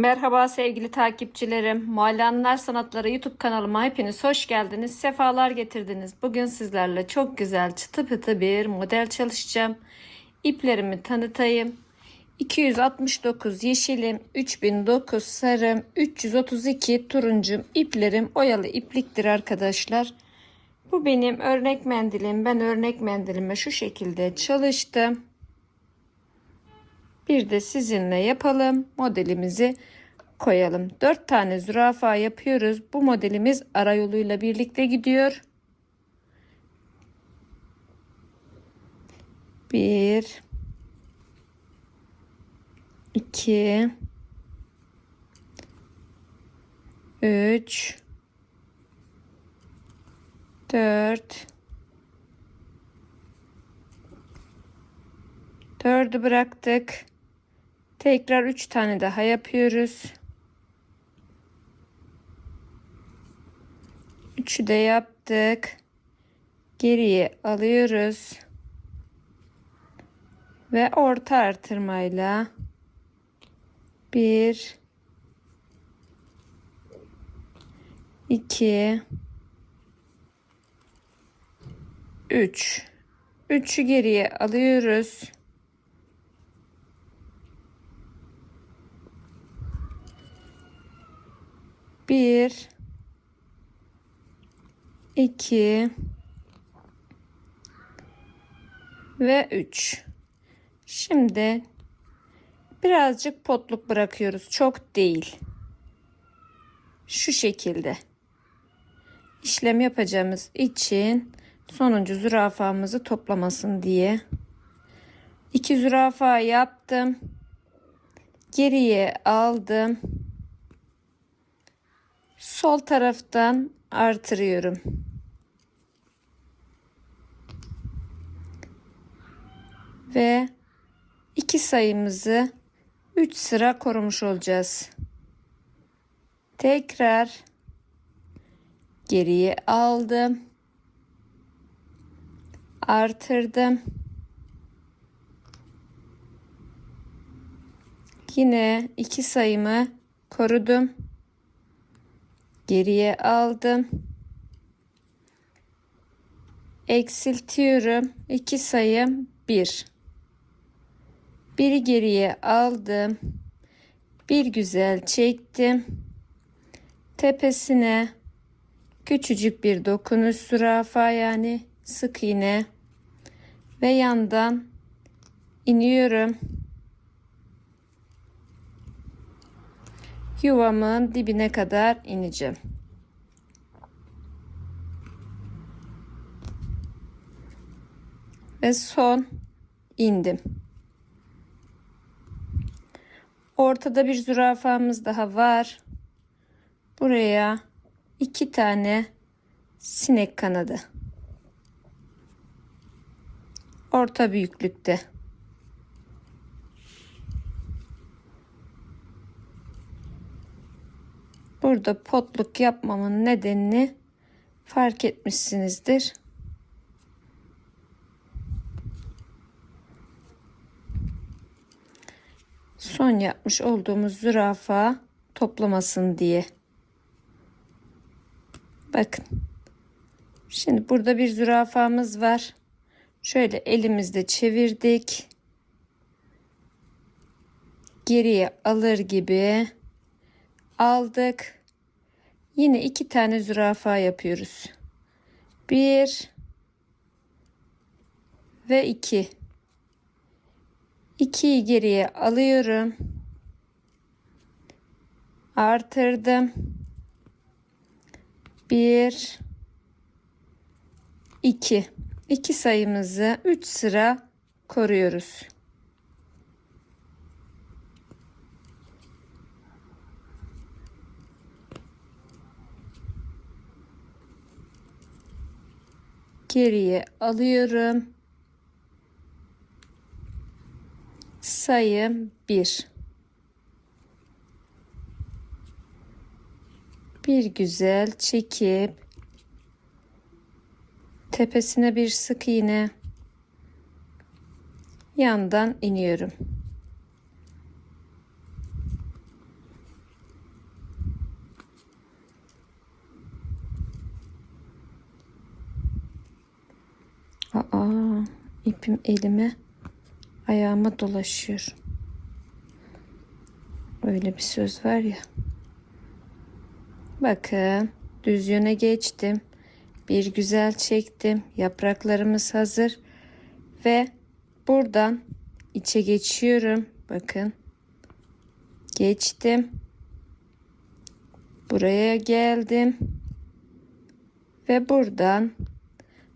Merhaba sevgili takipçilerim. Muallanlar Sanatları YouTube kanalıma hepiniz hoş geldiniz. Sefalar getirdiniz. Bugün sizlerle çok güzel çıtı pıtı bir model çalışacağım. İplerimi tanıtayım. 269 yeşilim, 3009 sarım, 332 turuncum iplerim oyalı ipliktir arkadaşlar. Bu benim örnek mendilim. Ben örnek mendilime şu şekilde çalıştım. Bir de sizinle yapalım. Modelimizi koyalım. 4 tane zürafa yapıyoruz. Bu modelimiz ara yoluyla birlikte gidiyor. 1 2 3 4 Dördü bıraktık. Tekrar 3 tane daha yapıyoruz. Üçü de yaptık. Geriye alıyoruz. Ve orta artırmayla bir iki üç üçü geriye alıyoruz. Bir, iki ve üç. Şimdi birazcık potluk bırakıyoruz. Çok değil. Şu şekilde. İşlem yapacağımız için sonuncu zürafamızı toplamasın diye. iki zürafa yaptım. Geriye aldım sol taraftan artırıyorum. Ve iki sayımızı 3 sıra korumuş olacağız. Tekrar geriye aldım. Artırdım. Yine iki sayımı korudum geriye aldım. Eksiltiyorum. 2 sayım 1. Biri geriye aldım. Bir güzel çektim. Tepesine küçücük bir dokunuş zürafa yani sık iğne ve yandan iniyorum. Yuvamın dibine kadar ineceğim. Ve son indim. Ortada bir zürafamız daha var. Buraya iki tane sinek kanadı. Orta büyüklükte. Burada potluk yapmamın nedenini fark etmişsinizdir. Son yapmış olduğumuz zürafa toplamasın diye. Bakın. Şimdi burada bir zürafamız var. Şöyle elimizde çevirdik. Geriye alır gibi aldık. Yine iki tane zürafa yapıyoruz. Bir ve iki. İkiyi geriye alıyorum. Artırdım. Bir, iki. İki sayımızı üç sıra koruyoruz. Geriye alıyorum. Sayım 1. Bir güzel çekip tepesine bir sık iğne yandan iniyorum. İpim elime ayağıma dolaşıyor. Öyle bir söz var ya. Bakın düz yöne geçtim. Bir güzel çektim. Yapraklarımız hazır. Ve buradan içe geçiyorum. Bakın. Geçtim. Buraya geldim. Ve buradan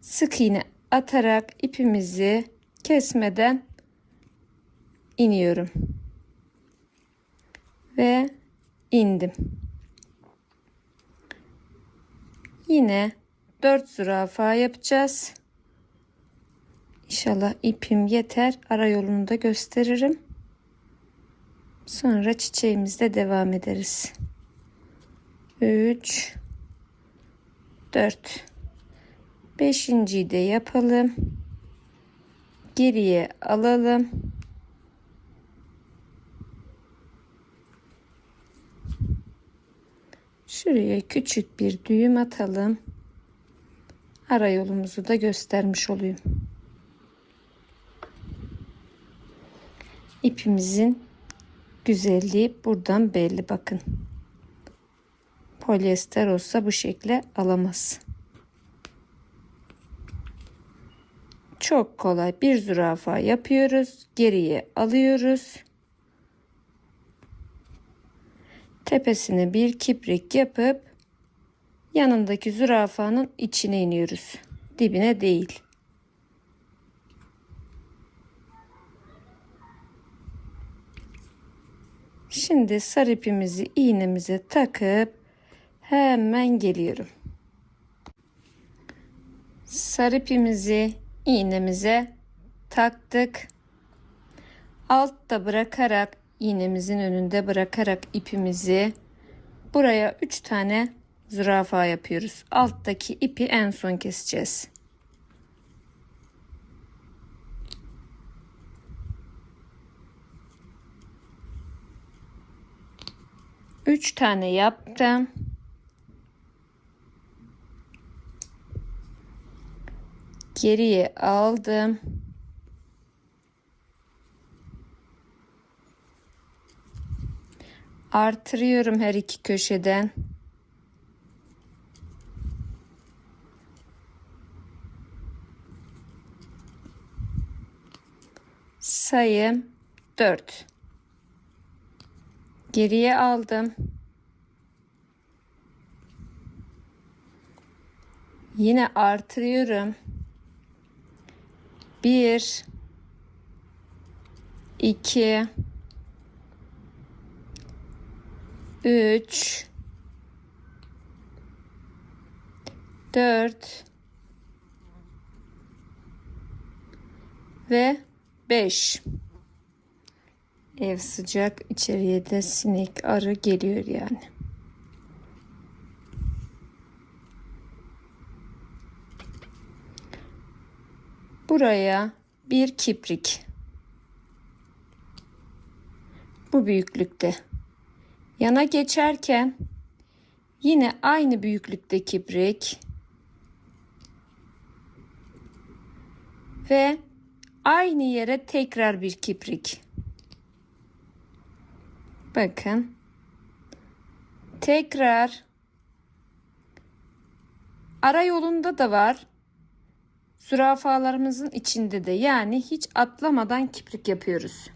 sık iğne atarak ipimizi kesmeden iniyorum. Ve indim. Yine 4 zürafa yapacağız. İnşallah ipim yeter. Ara yolunu da gösteririm. Sonra çiçeğimizde devam ederiz. 3 4 Beşinciyi de yapalım. Geriye alalım. Şuraya küçük bir düğüm atalım. Ara yolumuzu da göstermiş olayım. İpimizin güzelliği buradan belli bakın. Polyester olsa bu şekle alamaz. Çok kolay bir zürafa yapıyoruz. Geriye alıyoruz. Tepesine bir kiprik yapıp yanındaki zürafanın içine iniyoruz. Dibine değil. Şimdi sarı ipimizi iğnemize takıp hemen geliyorum. Sarı ipimizi iğnemize taktık. Altta bırakarak iğnemizin önünde bırakarak ipimizi buraya 3 tane zürafa yapıyoruz. Alttaki ipi en son keseceğiz. Üç tane yaptım. Geriye aldım. Artırıyorum her iki köşeden. Sayım 4. Geriye aldım. Yine artırıyorum. 1 2 3 4 ve 5 Ev sıcak içeriye de sinek arı geliyor yani. Buraya bir kiprik. Bu büyüklükte. Yana geçerken yine aynı büyüklükte kiprik ve aynı yere tekrar bir kiprik. Bakın. Tekrar ara yolunda da var. Zürafalarımızın içinde de yani hiç atlamadan kiprik yapıyoruz.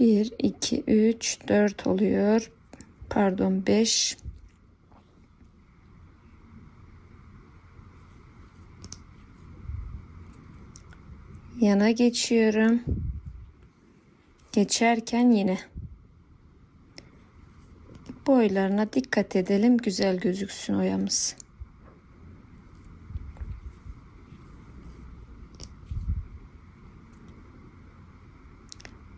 Bir, iki, üç, dört oluyor. Pardon beş. Yana geçiyorum. Geçerken yine boylarına dikkat edelim güzel gözüksün oyamız.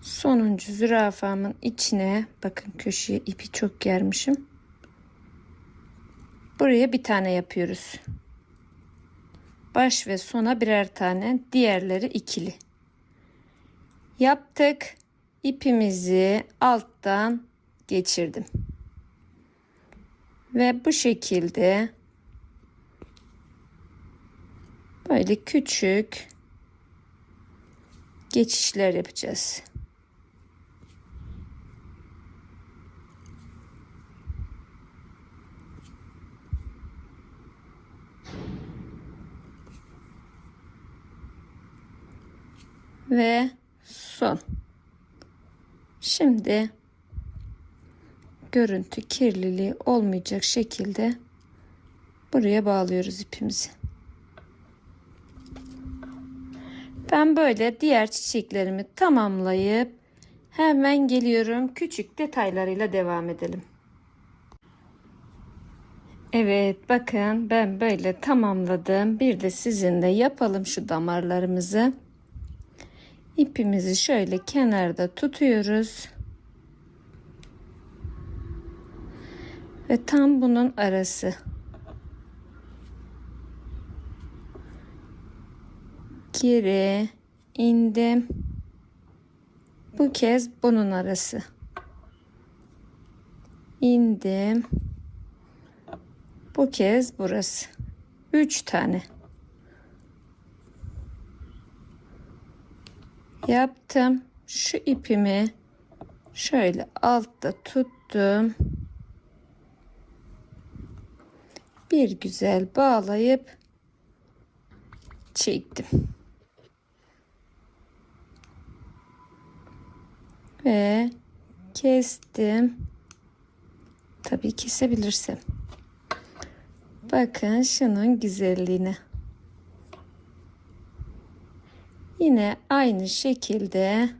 Sonuncu zürafamın içine bakın köşeye ipi çok germişim. Buraya bir tane yapıyoruz. Baş ve sona birer tane, diğerleri ikili. Yaptık. İpimizi alttan geçirdim. Ve bu şekilde böyle küçük geçişler yapacağız. Ve son. Şimdi görüntü kirliliği olmayacak şekilde buraya bağlıyoruz ipimizi. Ben böyle diğer çiçeklerimi tamamlayıp hemen geliyorum. Küçük detaylarıyla devam edelim. Evet bakın ben böyle tamamladım. Bir de sizinle yapalım şu damarlarımızı. İpimizi şöyle kenarda tutuyoruz. Ve tam bunun arası. Geri indim. Bu kez bunun arası. İndim. Bu kez burası. Üç tane. Yaptım. Şu ipimi şöyle altta tuttum. Bir güzel bağlayıp çektim. Ve kestim. Tabii kesebilirsem. Bakın şunun güzelliğine. Yine aynı şekilde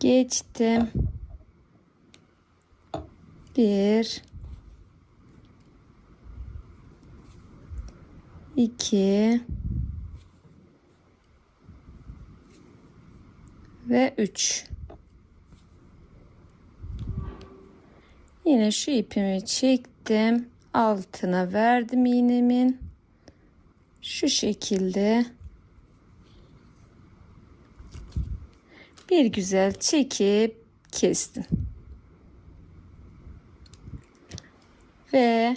geçtim. Bir, iki ve üç. Yine şu ipimi çektim. Altına verdim iğnemin. Şu şekilde bir güzel çekip kestim. Ve